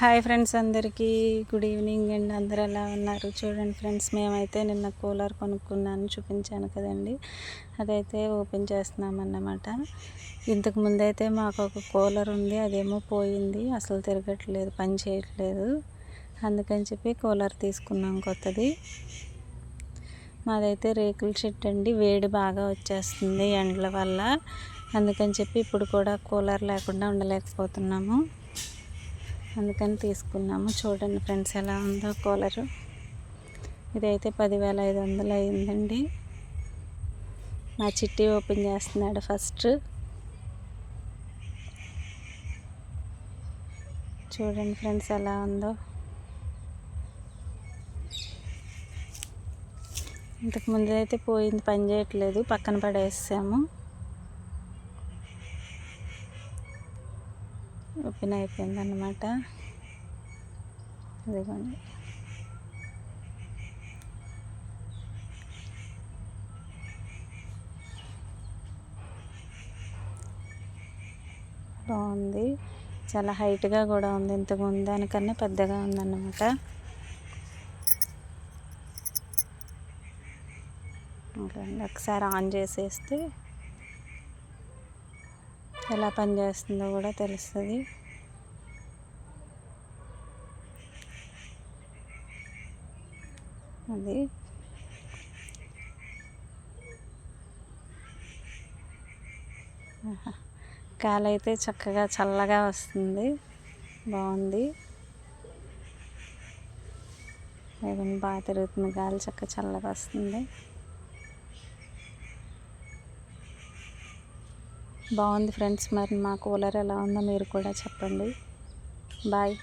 Hi friends అందరికీ good evening and అందరు ఎలా ఉన్నారు? చూడండి ఫ్రెండ్స్ మేమైతే నిన్న కూలర్ కొనుక్కున్నాను చూపించాను కదండి. అదైతే ఓపెన్ చేస్తున్నామన్నమాట. ఇంతకు ముందైతే మాకు ఒక కూలర్ ఉంది అదేమో పోయింది అసలు తిరగట్లేదు పని చేయట్లేదు. అందుకని చెప్పి కూలర్ తీసుకున్నాం కొత్తది. మాదైతే రేకుల షెడ్ అండి వేడి బాగా వచ్చేస్తుంది ఎండల వల్ల. అందుకని చెప్పి ఇప్పుడు కూడా కూలర్ లేకుండా ఉండలేకపోతున్నాము. అందుకని తీసుకున్నాము. చూడండి ఫ్రెండ్స్ ఎలా ఉందో కూలరు. ఇదైతే పదివేల ఐదు వందలు అయిందండి. మా చిట్టి ఓపెన్ చేస్తున్నాడు ఫస్ట్. చూడండి ఫ్రెండ్స్ ఎలా ఉందో. ఇంతకుముందు అయితే పోయింది పని చేయట్లేదు పక్కన పడేసాము. ఓపెన్ అయిపోయిందన్నమాట. అదిగోండి బాగుంది. చాలా హైట్గా కూడా ఉంది. ఇంతకు ముందు దానికన్నా పెద్దగా ఉందన్నమాట. ఒకసారి ఆన్ చేసేస్తే ఎలా పనిచేస్తుందో కూడా తెలుస్తుంది. అది. గాలి అయితే చక్కగా చల్లగా వస్తుంది. బాగుంది. లేదండి బాగా తిరుగుతుంది గాలి చక్కగా చల్లగా వస్తుంది. బాగుంది ఫ్రెండ్స్. మరి మా కూలర్ ఎలా ఉందో మీరు కూడా చెప్పండి. బాయ్.